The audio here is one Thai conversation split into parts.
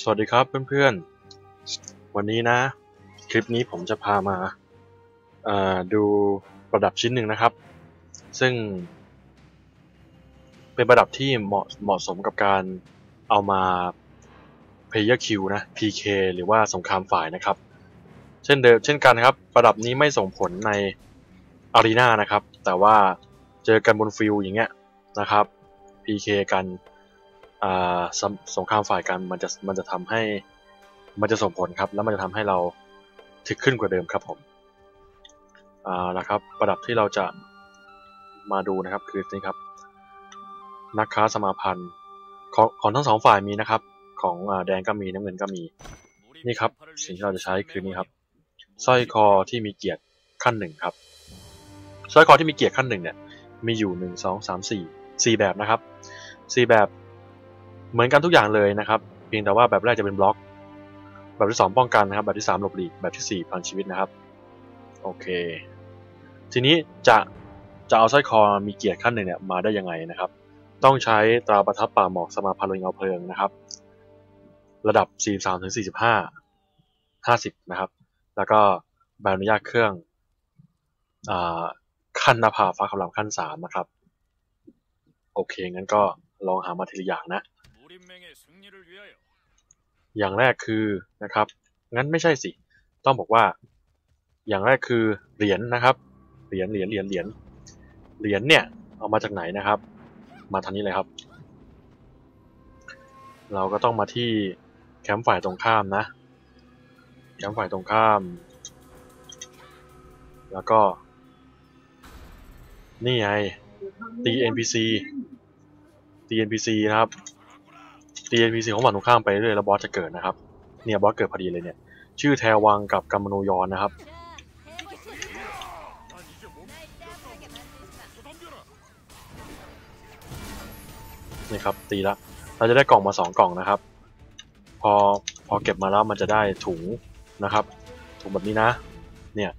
สวัสดีครับเพื่อนๆ วันนี้นะ คลิปนี้ผมจะพามาดูประดับชิ้นหนึ่งนะครับ ซึ่ง เป็นประดับที่เหมาะเหมาะสมกับการเอามา Player Q นะ PK หรือว่าสงครามฝ่ายนะครับ เช่นเดิมเช่นกันครับ ประดับนี้ไม่ส่งผลในอารีนานะครับ แต่ว่าเจอกันบนฟิลอย่างเงี้ยนะครับ PK กัน สงสงครามฝ่ายกันมันจะมันจะทำให้มันจะส่งผลครับ แล้วมันจะทำให้เราถึกขึ้นกว่าเดิมครับผมอ่าละครับประดับที่เราจะมาดูนะครับคือนี่ครับ นักค้าสมาพันธ์ของของทั้งสองฝ่ายมีนะครับ ของอแดงก็มีน้ำเงินก็มี นี่ครับสิ่งที่เราจะใช้คือนี่ครับสร้อยคอที่มีเกียรติขั้นหนึ่งครับสร้อยคอที่มีเกียรติขั้นหนึ่งเนี่ยมีอยู่หนึ่งสองสามสี่สี่แบบนะครับสี่แบบ เหมือนกันทุกอย่างเลยนะครับ เพียงแต่ว่าแบบแรกจะเป็นบล็อก แบบที่สองป้องกันนะครับ แบบที่สามหลบหลีก แบบที่สี่พันชีวิตนะครับ โอเค ทีนี้จะจะเอาสร้อยคอมีเกียรติขั้นหนึ่งเนี่ยมาได้ยังไงนะครับ ต้องใช้ตราประทับป่าหมอกสมาพันธ์โรงเงาเพลิงนะครับ ระดับ 43ถึง45 50 นะครับ แล้วก็ใบอนุญาตเครื่องอขั้นนภาฟ้าคำรามขั้น3นะครับ โอเคงั้นก็ลองหามาทีละอย่างนะ อย่างแรกคือนะครับ งั้นไม่ใช่สิ ต้องบอกว่า อย่างแรกคือเหรียญนะครับ เหรียญเหรียญเหรียญเหรียญเหรียญเนี่ยเอามาจากไหนนะครับ มาทางนี้เลยครับ เราก็ต้องมาที่แคมป์ฝ่ายตรงข้ามนะ แคมป์ฝ่ายตรงข้าม แล้วก็ นี่ไงตี NPC ตี NPC นะครับ ตี NPC ของฝั่งตรงข้ามไปเรื่อยแล้วบอสจะเกิดนะครับ เนี่ยบอสเกิดพอดีเลยเนี่ย ชื่อแทวังกับกัมมโนยอนนะครับ นี่ครับตีละ เราจะได้กล่องมาสองกล่องนะครับ พอพอเก็บมาแล้วมันจะได้ถุงนะครับ ถุงแบบนี้นะ เนี่ย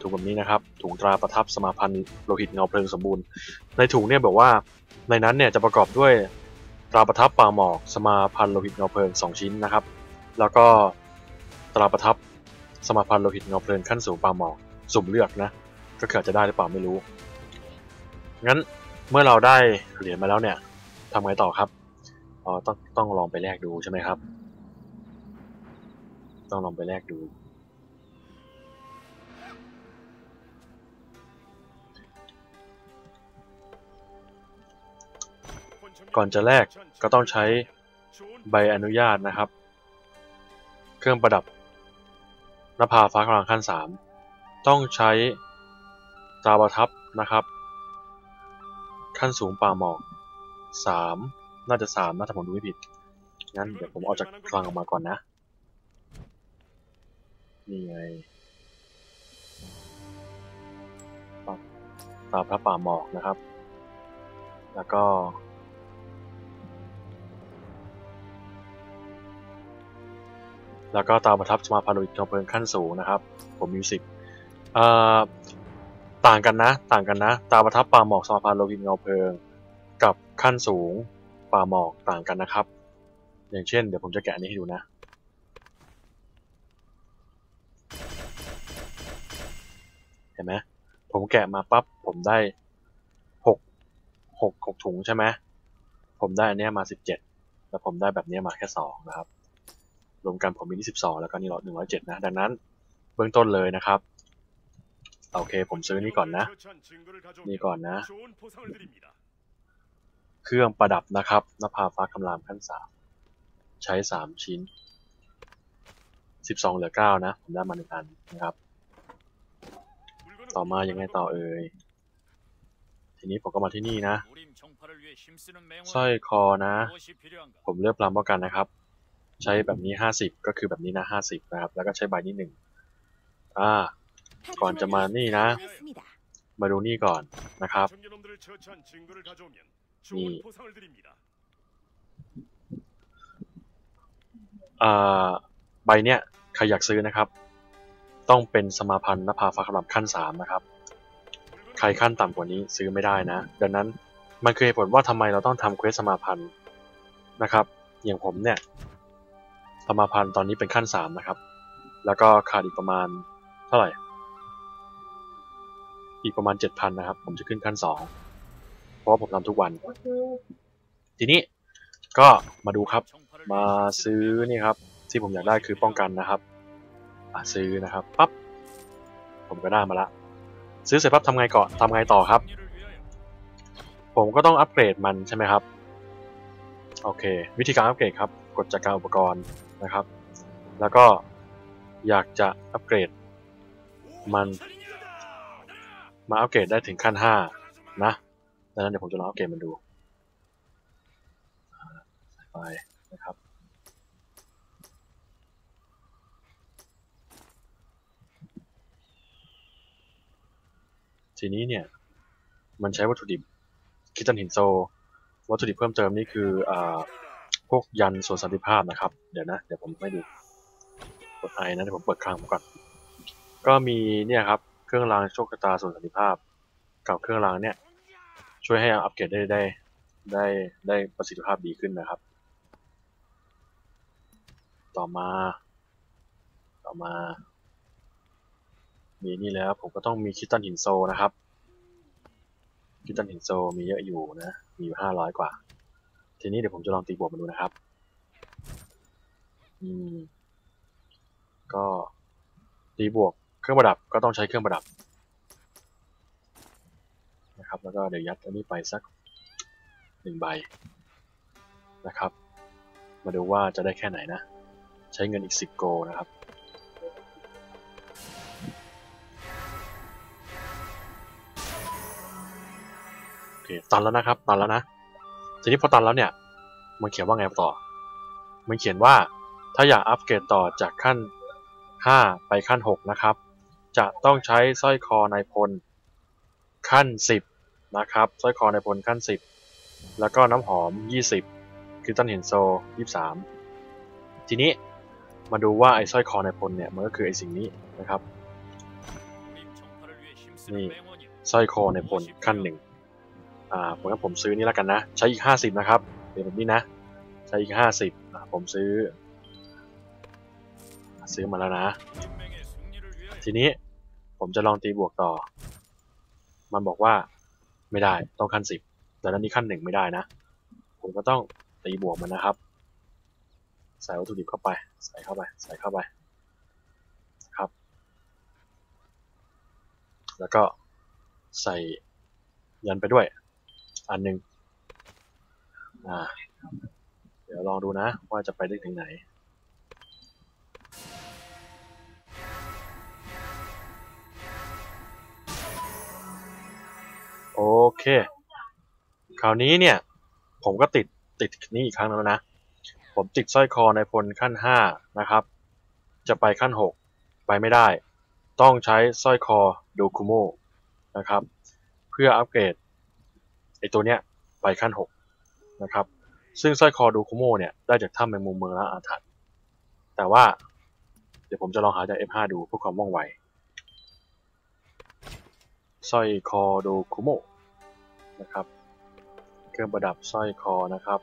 ถุงแบบนี้นะครับ ถุงตราประทับสมาพันธ์โลหิตเงาเพลิงสมบูรณ์ ในถุงเนี่ยบอกว่าในนั้นเนี่ยจะประกอบด้วย ตราประทับป่าหมอกสมาพันธ์โลหิตเงาเพลิง 2 ชิ้นนะครับ แล้วก็ตราประทับสมาพันธ์โลหิตเงาเพลิงขั้นสูงป่าหมอกสุ่มเลือกนะ ก็เกิดจะได้หรือเปล่าไม่รู้ งั้นเมื่อเราได้เหรียญมาแล้วเนี่ยทำไงต่อครับอ๋อต้องต้องลองไปแลกดูใช่ไหมครับ ต้องลองไปแลกดู ก่อนจะแลกก็ต้องใช้ใบอนุญาตนะครับ เครื่องประดับนภาฟ้ากลางขั้น 3 ต้องใช้ตาประทับนะครับ ขั้นสูงป่าหมอก 3 น่าจะ 3นะถ้าผมดูไม่ผิด งั้นเดี๋ยวผมเอาจากคลังออกมาก่อนนะ นี่ไงตาพระป่าหมอกนะครับ แล้วก็ แล้วก็ตามประทับสมาพันธ์โลหิตเงาเพลิงขั้นสูงนะครับ ผมมีสิบต่างกันนะ ต่างกันนะ ตาประทับป่าหมอกสมาพันธ์โลหิตเงาเพลิง กับขั้นสูงป่าหมอกต่างกันนะครับ อย่างเช่น เดี๋ยวผมจะแกะนี้ให้ดูนะ เห็นไหมผมแกะมาปั๊บผมได้หกหกหกถุงใช่ไหมผมได้อันนี้มาสิบเจ็ดแล้วผมได้แบบนี้มาแค่สองนะครับ รวมกันผมมีที่สิบสองแล้วก็นี่รอหนึ่งร้อยเจ็ดนะ ดังนั้นเบื้องต้นเลยนะครับ โอเคผมซื้อนี่ก่อนนะ นี่ก่อนนะ เครื่องประดับนะครับนภาฟ้าคำรามขั้นสามใช้สามชิ้นสิบสองเหลือเก้านะ ผมได้มาหนึ่งอันนะครับ ต่อมายังไงต่อเอ่ยทีนี้ผมก็มาที่นี่นะสร้อยคอนะ ผมเลือกพลามป้องกันนะครับ ใช้แบบนี้50ก็คือแบบนี้นะ50นะครับ แล้วก็ใช้ใบนี้หนึ่งอ่า ก่อนจะมานี่นะ มาดูนี่ก่อนนะครับนี่อ่าใบเนี้ยใครอยากซื้อนะครับ ต้องเป็นสมาพันธ์นภาฟ้าคำรามขั้น3นะครับ ใครขั้นต่ำกว่านี้ซื้อไม่ได้นะ ดังนั้นมันคือเหตุผลว่าทำไมเราต้องทำเควสสมาพันธ์นะครับ อย่างผมเนี่ย ธรรมาพันธ์ตอนนี้เป็นขั้นสามนะครับ แล้วก็ขาดอีกประมาณเท่าไหร่ อีกประมาณเจ็ดพันนะครับ ผมจะขึ้นขั้นสองเพราะผมทำทุกวัน ทีนี้ก็มาดูครับ มาซื้อนี่ครับ ที่ผมอยากได้คือป้องกันนะครับซื้อนะครับปั๊บผมก็ได้มาละ ซื้อเสร็จปั๊บทำไงก่อนทำไงต่อครับ ผมก็ต้องอัปเกรดมันใช่ไหมครับ โอเค วิธีการอัปเกรดครับ กดจากการอุปกรณ์ นะครับ แล้วก็อยากจะอัปเกรดมันมาอัปเกรดได้ถึงขั้น 5 นะดังนั้นเดี๋ยวผมจะลองอัปเกรดมันดูไปนะครับทีนี้เนี่ยมันใช้วัตถุดิบคิตันหินโซ วัตถุดิบเพิ่มเติมนี่คืออ พวกยันส่วนสันติภาพนะครับ เดี๋ยวนะ เดี๋ยวผมให้ดูกดไอนะเดี๋ยวผมเปิดคลังมาก่อน ก็มีเนี่ยครับ เครื่องรางโชคชะตาส่วนสันติภาพ กับเครื่องรางเนี่ย ช่วยให้อัปเกรดได้ได้ได้ได้ประสิทธิภาพดีขึ้นนะครับ ต่อมา ต่อมา มีนี่แล้วผมก็ต้องมีคิตันหินโซนะครับคิตันหินโซมีเยอะอยู่นะ มีอยู่ห้าร้อยกว่า ทีนี้เดี๋ยวผมจะลองตีบวกมาดูนะครับ อืม ก็ตีบวกเครื่องประดับก็ต้องใช้เครื่องประดับ นะครับ แล้วก็เดี๋ยวยัดอันนี้ไปสักหนึ่งใบนะครับ มาดูว่าจะได้แค่ไหนนะ ใช้เงินอีกสิบโกนะครับโอเคตันแล้วนะครับ ตันแล้วนะ ทีนี้พอตันแล้วเนี่ย มันเขียนว่าไงต่อ มันเขียนว่าถ้าอยากอัปเกรดต่อจากขั้น 5 ไปขั้น 6 นะครับ จะต้องใช้สร้อยคอนายพลขั้น 10 นะครับสร้อยคอนายพลขั้น 10 แล้วก็น้ำหอม 20คือตันเห็นโซ 23 ทีนี้มาดูว่าไอ้สร้อยคอนายพลเนี่ยมันก็คือไอ้สิ่งนี้นะครับนี่สร้อยคอนายพลขั้นหนึ่ง อ่าผมผมซื้อนี่แล้วกันนะ ใช้อีก 50 นะครับเดี๋ยวแบบนี้นะ ใช้อีก 50อ่าผมซื้อ ซื้อมาแล้วนะ ทีนี้ผมจะลองตีบวกต่อ มันบอกว่าไม่ได้ต้องขั้น 10 แต่นั้นนี้ขั้นหนึ่งไม่ได้นะ ผมก็ต้องตีบวกมันนะครับ ใส่วัตถุดิบเข้าไป ใส่เข้าไป ใส่เข้าไปครับ แล้วก็ใส่ยันไปด้วย อันหนึ่งอ่า เดี๋ยวลองดูนะ ว่าจะไปได้ถึงไหน โอเค คราวนี้เนี่ย ผมก็ติดติดนี่อีกครั้งแล้วนะ ผมติดสร้อยคอในพลขั้น 5 นะครับ จะไปขั้น 6 ไปไม่ได้ ต้องใช้สร้อยคอโดคุโมนะครับ เพื่ออัปเกรด ไอตัวเนี้ยไปขั้น 6 นะครับ ซึ่งสร้อยคอโดคุโมเนี่ยได้จากถ้ำแมงมุมเมืองละอาถรรพ์แต่ว่าเดี๋ยวผมจะลองหาจาก F5 ดูเพื่อความว่องไวสร้อยคอโดคุโมนะครับ เครื่องประดับสร้อยคอนะครับ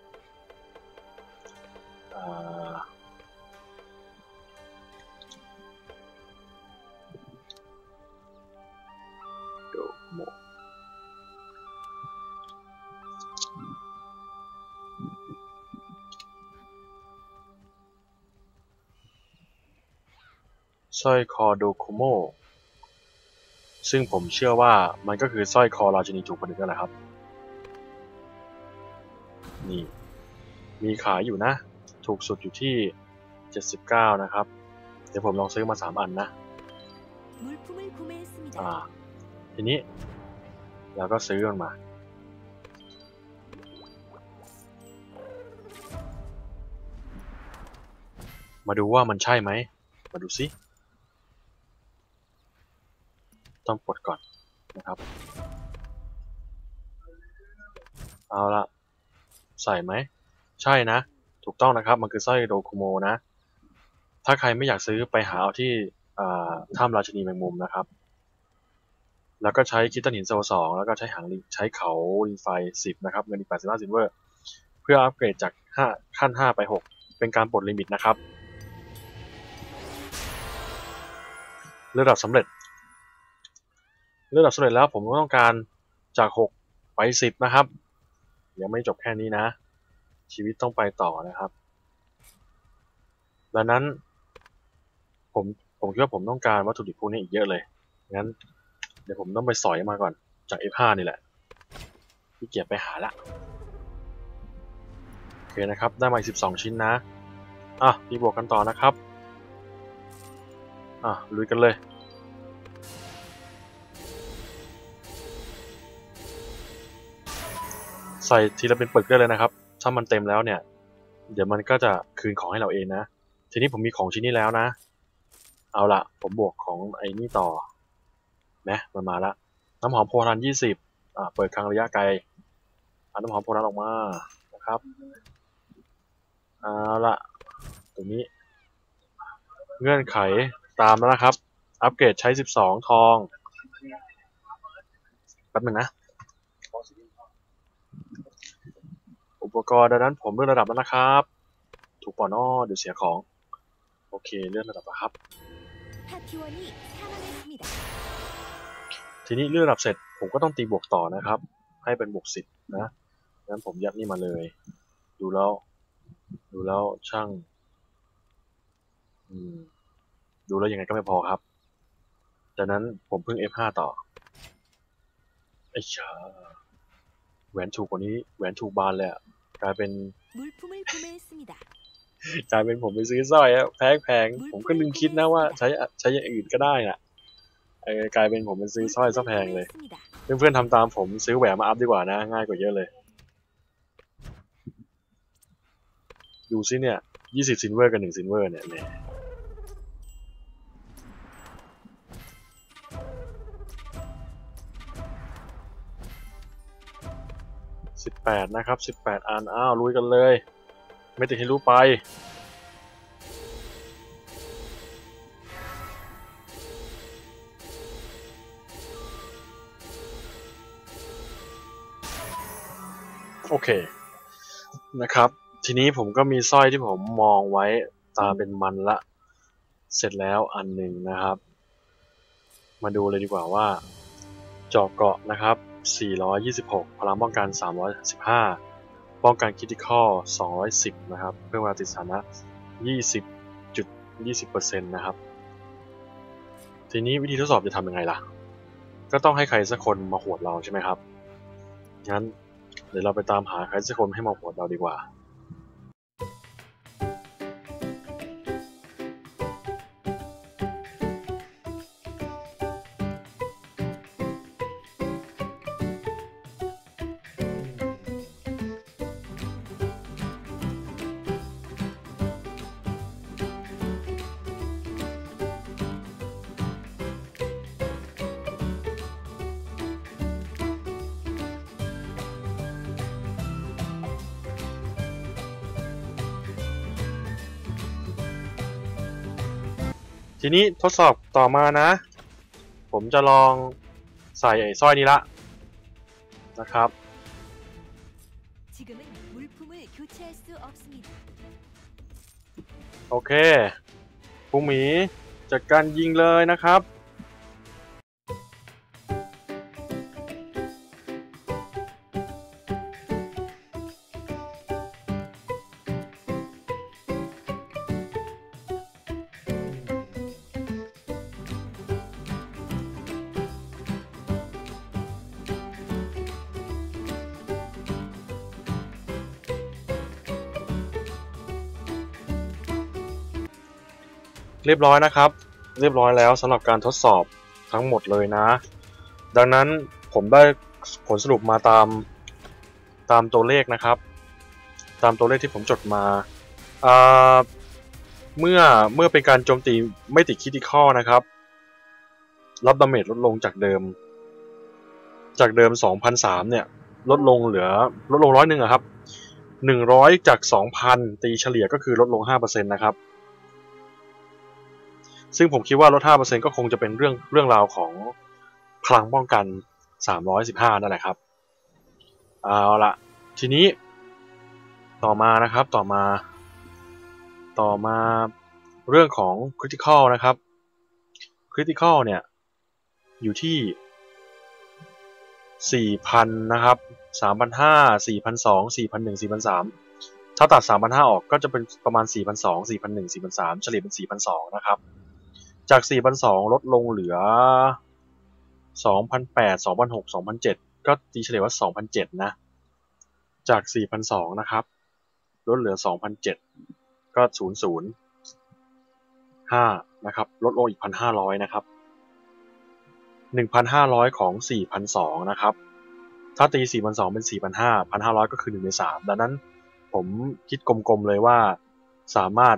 อ่า สร้อยคอโดคุโมซึ่งผมเชื่อว่ามันก็คือสร้อยคอราชินีจูผนึกนั่นแหละครับ นี่ มีขายอยู่นะ ถูกสุดอยู่ที่ 79 นะครับ เดี๋ยวผมลองซื้อมา 3 อันนะ อ่า ทีนี้เราก็ซื้อมันมา มาดูว่ามันใช่ไหม มาดูสิ ต้องปลดก่อนนะครับเอาละใส่ไหม ใช่นะ ถูกต้องนะครับ มันคือสร้อยโดคุโมนะ ถ้าใครไม่อยากซื้อไปหาเอาที่ถ้ำราชนีแมงมุมนะครับ แล้วก็ใช้คิตตันหินโซ่สองแล้วก็ใช้หางลิงใช้เขาลิงไฟสิบนะครับ เงินอีกแปดสิบซิลเวอร์ เพื่ออัปเกรดจากห้าขั้นห้าไปหกเป็นการปลดลิมิตนะครับระดับสำเร็จ เลือกดับสำเร็จแล้วผมก็ต้องการจาก 6 ไป 10 นะครับ ยังไม่จบแค่นี้นะ ชีวิตต้องไปต่อนะครับ ดังนั้น ผมผมคิดว่าผมต้องการวัตถุดิบพวกนี้อีกเยอะเลย งั้น เดี๋ยวผมต้องไปสอยมาก่อนจาก F5 นี่แหละพี่เกียจไปหาละโอเคนะครับ ได้มาอีก12 ชิ้นนะ อะตีบวกกันต่อนะครับ อะลุยกันเลย ใส่ทีละเป็นปึกได้เลยนะครับ ถ้ามันเต็มแล้วเนี่ย เดี๋ยวมันก็จะคืนของให้เราเองนะ ทีนี้ผมมีของชิ้นนี้แล้วนะ เอาละผมบวกของไอ้นี่ต่อนะมันมาละ น้ำหอมโพธันยี่สิบอ่าเปิดครั้งระยะไกลเอาน้ำหอมโพธันออกมานะครับเอาละตรงนี้ เงื่อนไขตามแล้วนะครับ อัปเกรดใช้12ทองแป๊บนึงนะ ปกรณ์ดังนั้นผมเลื่อนระดับแล้วนะครับ ถูกปอนอ้อเดี๋ยวเสียของ โอเคเลื่อนระดับแล้วครับ ทีนี้เลื่อนระดับเสร็จผมก็ต้องตีบวกต่อนะครับ ให้เป็นบวกสิบนะงั้นผมยัดนี่มาเลย ดูแล้ว ดูแล้วช่างดูแล้วยังไงก็ไม่พอครับดังนั้นผมเพิ่ง F5 ต่อไอ้ชาแหวนถูกกว่านี้แหวนถูกบานเลยอะ กลายเป็นกลายเป็นผมไปซื้อสร้อยแพงๆผมก็ลืมคิดนะว่าใช้ใช้อย่างอื่นก็ได้น่ะกลายเป็นผมไปซื้อสร้อยซะแพงเลย เพื่อนๆทำตามผมซื้อแหวนมาอัพดีกว่านะ ง่ายกว่าเยอะเลย ดูซิเนี่ย20สิบนเวอร์กับ1สิงนเวอร์เนี่ย แหมสิบแปดนะครับสิบแปดอัน อ้าวลุยกันเลย ไม่ติดให้รู้ไป โอเค นะครับ ทีนี้ผมก็มีสร้อยที่ผมมองไว้ตาเป็นมันละ เสร็จแล้วอันหนึ่งนะครับ มาดูเลยดีกว่าว่าจาะเกาะนะครับ 426 พลังป้องกัน 315 ป้องกันคิติคอล210 นะครับ เพิ่มเวลาติดสถานะ 20.20%นะครับ ทีนี้วิธีทดสอบจะทำยังไงล่ะ ก็ต้องให้ใครสักคนมาหวดเราใช่ไหมครับ งั้นเดี๋ยวเราไปตามหาใครสักคนให้มาหวดเราดีกว่า ทีนี้ทดสอบต่อมานะ ผมจะลองใส่ไอ้สร้อยนี้ละนะครับโอเคปุ้งหมีจัดการยิงเลยนะครับ เรียบร้อยนะครับ เรียบร้อยแล้วสำหรับการทดสอบทั้งหมดเลยนะ ดังนั้นผมได้ผลสรุปมาตามตามตัวเลขนะครับ ตามตัวเลขที่ผมจดมาเมื่อเมื่อเป็นการโจมตีไม่ติดคิติคอนะครับ รับดาเมจลดลงจากเดิม จากเดิม 2,003เนี่ย ลดลงเหลือลดลงร้อยหนึ่งครับ 100 จาก 2,000 ตีเฉลี่ยก็คือลดลง 5%นะครับ ซึ่งผมคิดว่าลด 5%ก็คงจะเป็นเรื่องเรื่องราวของพลังป้องกัน 315 นั่นแหละครับ เอาละทีนี้ต่อมานะครับต่อมา ต่อมาเรื่องของ critical นะครับ critical เนี่ย อยู่ที่ 4,000 นะครับ3,500 4,200 4,100 4,300 ถ้าตัด 3,500 ออกก็จะเป็นประมาณ 4,200 4,100 4,300 เฉลี่ยเป็น 4,200 นะครับ จาก 4,200 ลดลงเหลือ 2,800 2,600 2,700 ก็ตีเฉลี่ยว่า 2,700 นะ จาก 4,200 นะครับ ลดเหลือ 2,700 ก็ 0 0 5 นะครับ ลดลงอีก 1,500 นะครับ 1,500 ของ 4,200 นะครับ ถ้าตี 4,200 เป็น 4,500 1,500 ก็คือ 1 ใน 3 ดังนั้นผมคิดกลมๆเลยว่าสามารถ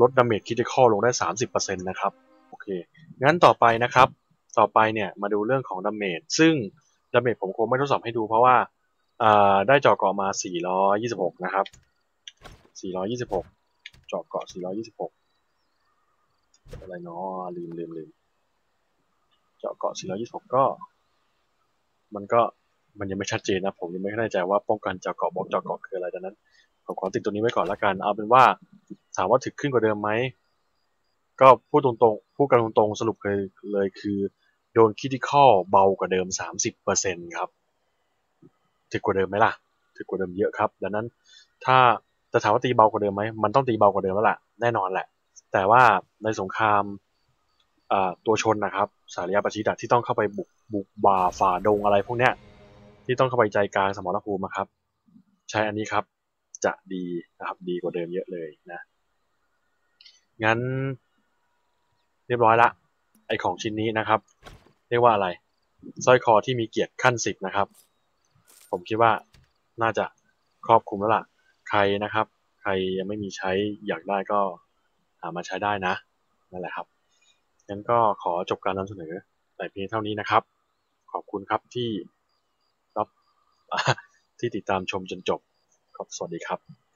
ลดดาเมจคิดคอลลงได้ 30%นะครับโอเคงั้นต่อไปนะครับ ต่อไปเนี่ยมาดูเรื่องของดาเมจซึ่งดาเมจผมคงไม่ทดสอบให้ดูเพราะว่าได้เจาะเกาะมา 426 นะครับ 426เจาะเกาะ 426 อะไรเนาะลืมลืมลืมเจาะเกาะ 426 ก็ มันก็มันยังไม่ชัดเจนนะ ผมยังไม่แน่ใจว่าป้องกันเจาะเกาะบล็อกเจาะเกาะคืออะไรดังนั้น ผมขอติดตัวนี้ไว้ก่อนละกัน เอาเป็นว่าถามว่าถึกขึ้นกว่าเดิมไหม ก็พูดตรงๆ พูดกันตรงๆ สรุปเลยเลยคือ โดนคิดที่ข้อเบากว่าเดิม 30%ครับ ถึกกว่าเดิมไหมล่ะ ถึกกว่าเดิมเยอะครับ ดังนั้นถ้าจะถามว่าตีเบากว่าเดิมไหม มันต้องตีเบากว่าเดิมแล้วล่ะ แน่นอนแหละ แต่ว่าในสงครามตัวชนนะครับ สารยาประชิดะที่ต้องเข้าไปบุกบุกบ่าฝ่าดงอะไรพวกเนี้ยที่ต้องเข้าไปใจกลางสมรภูมิครับ ใช้อันนี้ครับ จะดีนะครับดีกว่าเดิมเยอะเลยนะงั้น เรียบร้อยละไอของชิ้นนี้นะครับ เรียกว่าอะไรสร้อยคอที่มีเกียรติขั้นสิบนะครับ ผมคิดว่าน่าจะครอบคลุมแล้วล่ะ ใครนะครับ ใครยังไม่มีใช้อยากได้ก็หามาใช้ได้นะนั่นแหละครับงั้นก็ขอจบการนำเสนอแต่เพียงเท่านี้นะครับ ขอบคุณครับที่รับที่ติดตามชมจนจบ ครับ สวัสดีครับ